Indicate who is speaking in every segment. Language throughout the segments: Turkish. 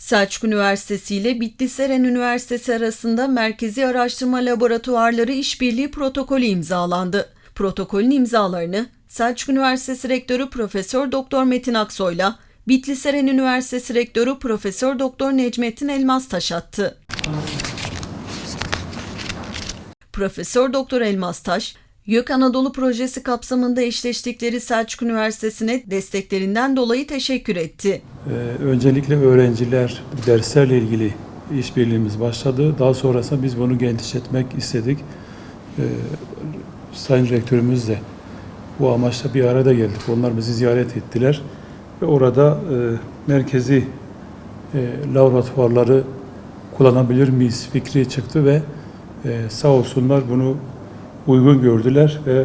Speaker 1: Selçuk Üniversitesi ile Bitlis Eren Üniversitesi arasında Merkezi Araştırma Laboratuvarları İşbirliği Protokolü imzalandı. Protokolün imzalarını Selçuk Üniversitesi Rektörü Profesör Doktor Metin Aksoy'la Bitlis Eren Üniversitesi Rektörü Profesör Doktor Necmettin Elmastaş attı. Profesör Doktor Elmastaş, YÖK Anadolu projesi kapsamında eşleştikleri Selçuk Üniversitesi'ne desteklerinden dolayı teşekkür etti.
Speaker 2: Ee, öncelikle öğrenciler derslerle ilgili işbirliğimiz başladı. Daha sonrasında biz bunu genişletmek istedik. Ee, Sayın Rektörümüz de bu amaçla bir arada geldik. Onlar bizi ziyaret ettiler ve orada e, merkezi e, laboratuvarları kullanabilir miyiz fikri çıktı ve e, sağ olsunlar bunu uygun gördüler ve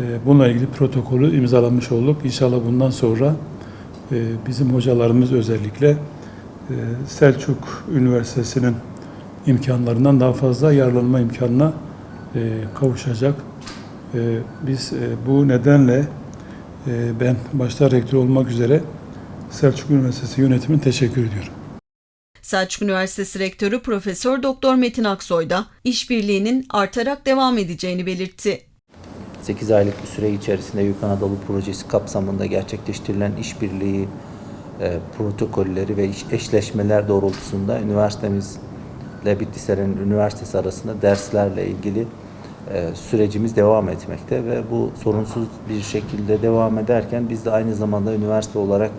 Speaker 2: e, bununla ilgili protokolü imzalamış olduk. İnşallah bundan sonra e, bizim hocalarımız özellikle e, Selçuk Üniversitesi'nin imkanlarından daha fazla yararlanma imkanına kavuşacak. Biz bu nedenle ben başta rektör olmak üzere Selçuk Üniversitesi yönetimine teşekkür ediyorum.
Speaker 1: Selçuk Üniversitesi Rektörü Profesör Doktor Metin Aksoy da işbirliğinin artarak devam edeceğini belirtti.
Speaker 3: 8 aylık bir süre içerisinde Yük Anadolu projesi kapsamında gerçekleştirilen işbirliği e, protokolleri ve eşleşmeler doğrultusunda üniversitemizle Bitlis Eren Üniversitesi arasında derslerle ilgili e, sürecimiz devam etmekte ve bu sorunsuz bir şekilde devam ederken biz de aynı zamanda üniversite olarak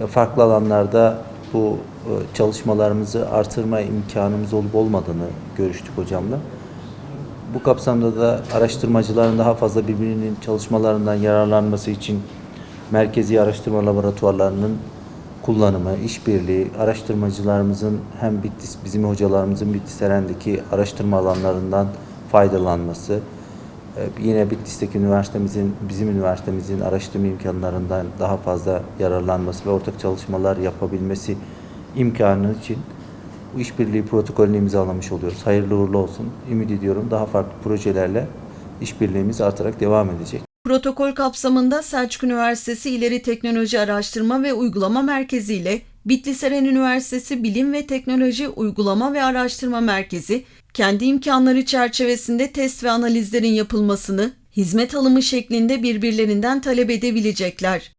Speaker 3: e, farklı alanlarda bu e, çalışmalarımızı artırma imkanımız olup olmadığını görüştük hocamla. Bu kapsamda da araştırmacıların daha fazla birbirinin çalışmalarından yararlanması için merkezi araştırma laboratuvarlarının kullanımı, işbirliği, araştırmacılarımızın hem Bitlis, bizim hocalarımızın Bitlis Eren'deki araştırma alanlarından faydalanması, yine Bitlis'teki üniversitemizin, bizim üniversitemizin araştırma imkanlarından daha fazla yararlanması ve ortak çalışmalar yapabilmesi imkanı için bu işbirliği protokolünü imzalamış oluyoruz. Hayırlı uğurlu olsun. Ümit ediyorum daha farklı projelerle işbirliğimiz artarak devam edecek.
Speaker 1: Protokol kapsamında Selçuk Üniversitesi İleri Teknoloji Araştırma ve Uygulama Merkezi ile Bitlis Eren Üniversitesi Bilim ve Teknoloji Uygulama ve Araştırma Merkezi, kendi imkanları çerçevesinde test ve analizlerin yapılmasını hizmet alımı şeklinde birbirlerinden talep edebilecekler.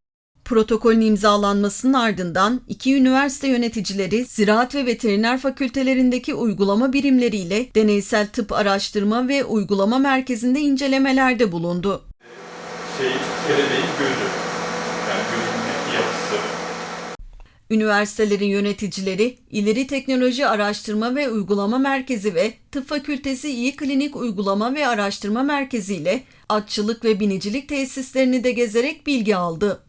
Speaker 1: Protokolün imzalanmasının ardından iki üniversite yöneticileri Ziraat ve Veteriner Fakültelerindeki uygulama birimleriyle Deneysel Tıp Araştırma ve Uygulama Merkezi'nde incelemelerde bulundu.
Speaker 4: şey kelebeğin gözü. Yani gözün yapısı.
Speaker 1: Üniversitelerin yöneticileri, İleri Teknoloji Araştırma ve Uygulama Merkezi ve Tıp Fakültesi İyi Klinik Uygulama ve Araştırma Merkezi ile atçılık ve binicilik tesislerini de gezerek bilgi aldı.